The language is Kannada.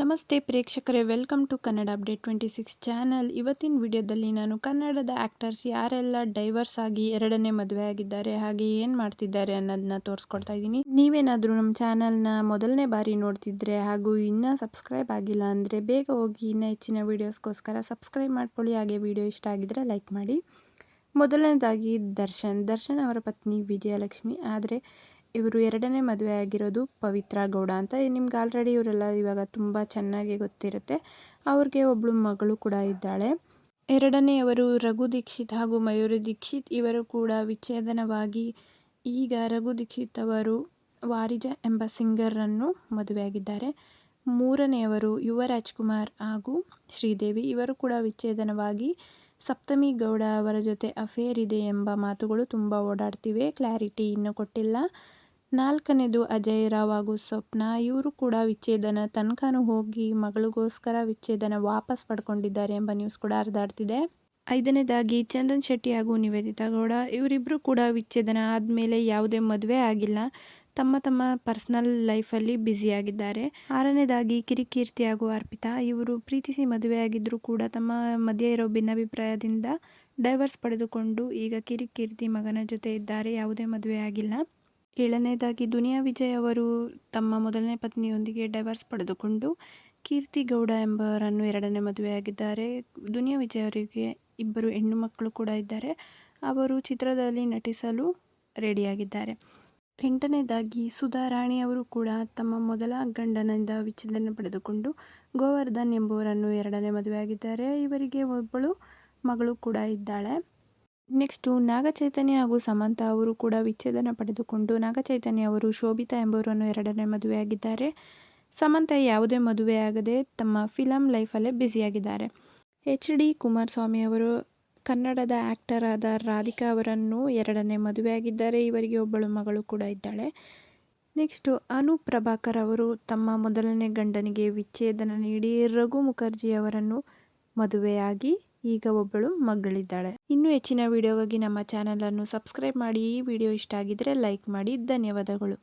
ನಮಸ್ತೆ ಪ್ರೇಕ್ಷಕರೇ, welcome to Kannada update twenty six channel. ಇವತ್ತಿನ ವಿಡಿಯೋದಲ್ಲಿ ನಾನು ಕನ್ನಡದ ಆ್ಯಕ್ಟರ್ಸ್ ಯಾರೆಲ್ಲ ಡೈವರ್ಸ್ ಆಗಿ ಎರಡನೇ ಮದುವೆ ಆಗಿದ್ದಾರೆ, ಹಾಗೆ ಏನು ಮಾಡ್ತಿದ್ದಾರೆ ಅನ್ನೋದನ್ನ ತೋರಿಸ್ಕೊಡ್ತಾ ಇದ್ದೀನಿ. ನೀವೇನಾದರೂ ನಮ್ಮ ಚಾನಲ್ನ ಮೊದಲನೇ ಬಾರಿ ನೋಡ್ತಿದ್ರೆ ಹಾಗೂ ಇನ್ನೂ ಸಬ್ಸ್ಕ್ರೈಬ್ ಆಗಿಲ್ಲ ಅಂದರೆ ಬೇಗ ಹೋಗಿ ಇನ್ನೂ ಹೆಚ್ಚಿನ ವೀಡಿಯೋಸ್ಗೋಸ್ಕರ ಸಬ್ಸ್ಕ್ರೈಬ್ ಮಾಡ್ಕೊಳ್ಳಿ. ಹಾಗೆ ವಿಡಿಯೋ ಇಷ್ಟ ಆಗಿದ್ರೆ ಲೈಕ್ ಮಾಡಿ. ಮೊದಲನೇದಾಗಿ ದರ್ಶನ್. ದರ್ಶನ್ ಅವರ ಪತ್ನಿ ವಿಜಯಲಕ್ಷ್ಮಿ. ಆದರೆ ಇವರು ಎರಡನೇ ಮದುವೆ ಆಗಿರೋದು ಪವಿತ್ರ ಗೌಡ ಅಂತ. ನಿಮ್ಗೆ ಆಲ್ರೆಡಿ ಇವರೆಲ್ಲ ಇವಾಗ ತುಂಬ ಚೆನ್ನಾಗಿ ಗೊತ್ತಿರುತ್ತೆ. ಅವ್ರಿಗೆ ಒಬ್ಬಳು ಮಗಳು ಕೂಡ ಇದ್ದಾಳೆ. ಎರಡನೆಯವರು ರಘು ದೀಕ್ಷಿತ್ ಹಾಗೂ ಮಯೂರಿ ದೀಕ್ಷಿತ್. ಇವರು ಕೂಡ ವಿಚ್ಛೇದನವಾಗಿ ಈಗ ರಘು ದೀಕ್ಷಿತ್ ಅವರು ವಾರಿಜ ಎಂಬ ಸಿಂಗರನ್ನು ಮದುವೆಯಾಗಿದ್ದಾರೆ ಮೂರನೆಯವರು ಯುವ ರಾಜ್ಕುಮಾರ್ ಹಾಗೂ ಶ್ರೀದೇವಿ ಇವರು ಕೂಡ ವಿಚ್ಛೇದನವಾಗಿ ಸಪ್ತಮಿ ಗೌಡ ಅವರ ಜೊತೆ ಅಫೇರ್ ಇದೆ ಎಂಬ ಮಾತುಗಳು ತುಂಬ ಓಡಾಡ್ತಿವೆ. ಕ್ಲಾರಿಟಿ ಇನ್ನೂ ಕೊಟ್ಟಿಲ್ಲ. ನಾಲ್ಕನೇದು ಅಜಯ್ ರಾವ್ ಹಾಗೂ ಸ್ವಪ್ನ, ಇವರು ಕೂಡ ವಿಚ್ಛೇದನ ತನಕನೂ ಹೋಗಿ ಮಗಳಿಗೋಸ್ಕರ ವಿಚ್ಛೇದನ ವಾಪಸ್ ಪಡ್ಕೊಂಡಿದ್ದಾರೆ ಎಂಬ ನ್ಯೂಸ್ ಕೂಡ ಹರಿದಾಡ್ತಿದೆ. ಐದನೇದಾಗಿ ಚಂದನ್ ಶೆಟ್ಟಿ ಹಾಗೂ ನಿವೇದಿತಾ ಗೌಡ ಇವರಿಬ್ಬರು ಕೂಡ ವಿಚ್ಛೇದನ ಆದಮೇಲೆ ಯಾವುದೇ ಮದುವೆ ಆಗಿಲ್ಲ. ತಮ್ಮ ತಮ್ಮ ಪರ್ಸನಲ್ ಲೈಫಲ್ಲಿ ಬ್ಯುಸಿಯಾಗಿದ್ದಾರೆ. ಆರನೇದಾಗಿ ಕಿರಿಕೀರ್ತಿ ಹಾಗೂ ಅರ್ಪಿತಾ. ಇವರು ಪ್ರೀತಿಸಿ ಮದುವೆಯಾಗಿದ್ದರೂ ಕೂಡ ತಮ್ಮ ಮಧ್ಯೆ ಇರೋ ಭಿನ್ನಾಭಿಪ್ರಾಯದಿಂದ ಡೈವರ್ಸ್ ಪಡೆದುಕೊಂಡು ಈಗ ಕಿರಿಕೀರ್ತಿ ಮಗನ ಜೊತೆ ಇದ್ದಾರೆ. ಯಾವುದೇ ಮದುವೆ ಆಗಿಲ್ಲ ಏಳನೇದಾಗಿ, ದುನಿಯಾ ವಿಜಯ್ ಅವರು ತಮ್ಮ ಮೊದಲನೇ ಪತ್ನಿಯೊಂದಿಗೆ ಡೈವರ್ಸ್ ಪಡೆದುಕೊಂಡು ಕೀರ್ತಿ ಗೌಡ ಎಂಬವರನ್ನು ಎರಡನೇ ಮದುವೆಯಾಗಿದ್ದಾರೆ. ದುನಿಯಾ ವಿಜಯ್ ಅವರಿಗೆ ಇಬ್ಬರು ಹೆಣ್ಣು ಮಕ್ಕಳು ಕೂಡ ಇದ್ದಾರೆ. ಅವರು ಚಿತ್ರದಲ್ಲಿ ನಟಿಸಲು ರೆಡಿಯಾಗಿದ್ದಾರೆ. ಎಂಟನೇದಾಗಿ ಸುಧಾ ರಾಣಿ ಅವರು ಕೂಡ ತಮ್ಮ ಮೊದಲ ಗಂಡನಿಂದ ವಿಚ್ಛೇದನ ಪಡೆದುಕೊಂಡು ಗೋವರ್ಧನ್ ಎಂಬುವರನ್ನು ಎರಡನೇ ಮದುವೆಯಾಗಿದ್ದಾರೆ. ಇವರಿಗೆ ಒಬ್ಬಳು, ಮಗಳು ಕೂಡ ಇದ್ದಾಳೆ. ನೆಕ್ಸ್ಟು ನಾಗಚೈತನ್ಯ ಹಾಗೂ ಸಮಂತ ಅವರು ಕೂಡ ವಿಚ್ಛೇದನ ಪಡೆದುಕೊಂಡು ನಾಗಚೈತನ್ಯ ಅವರು ಶೋಭಿತಾ ಎಂಬುವರನ್ನು ಎರಡನೇ ಮದುವೆಯಾಗಿದ್ದಾರೆ. ಸಮಂತ ಯಾವುದೇ ಮದುವೆಯಾಗದೆ ತಮ್ಮ ಫಿಲಮ್ ಲೈಫಲ್ಲೇ ಬ್ಯುಸಿಯಾಗಿದ್ದಾರೆ ಎಚ್ ಡಿ ಕುಮಾರಸ್ವಾಮಿ ಅವರು ಕನ್ನಡದ ಆ್ಯಕ್ಟರ್ ಆದ ರಾಧಿಕಾ ಅವರನ್ನು ಎರಡನೇ ಮದುವೆಯಾಗಿದ್ದಾರೆ ಇವರಿಗೆ ಒಬ್ಬಳು ಮಗಳು ಕೂಡ ಇದ್ದಾಳೆ. ನೆಕ್ಸ್ಟು ಅನು ಪ್ರಭಾಕರ್ ಅವರು ತಮ್ಮ ಮೊದಲನೇ ಗಂಡನಿಗೆ ವಿಚ್ಛೇದನ ನೀಡಿ ರಘು ಮುಖರ್ಜಿ ಅವರನ್ನು ಮದುವೆಯಾಗಿ ಈಗ ಒಬ್ಬಳು ಮಗಳಿದ್ದಾಳೆ. ಇನ್ನೂ ಹೆಚ್ಚಿನ ವಿಡಿಯೋಗಾಗಿ ನಮ್ಮ ಚಾನಲನ್ನು ಸಬ್ಸ್ಕ್ರೈಬ್ ಮಾಡಿ. ಈ ವಿಡಿಯೋ ಇಷ್ಟ ಆಗಿದ್ದರೆ ಲೈಕ್ ಮಾಡಿ. ಧನ್ಯವಾದಗಳು.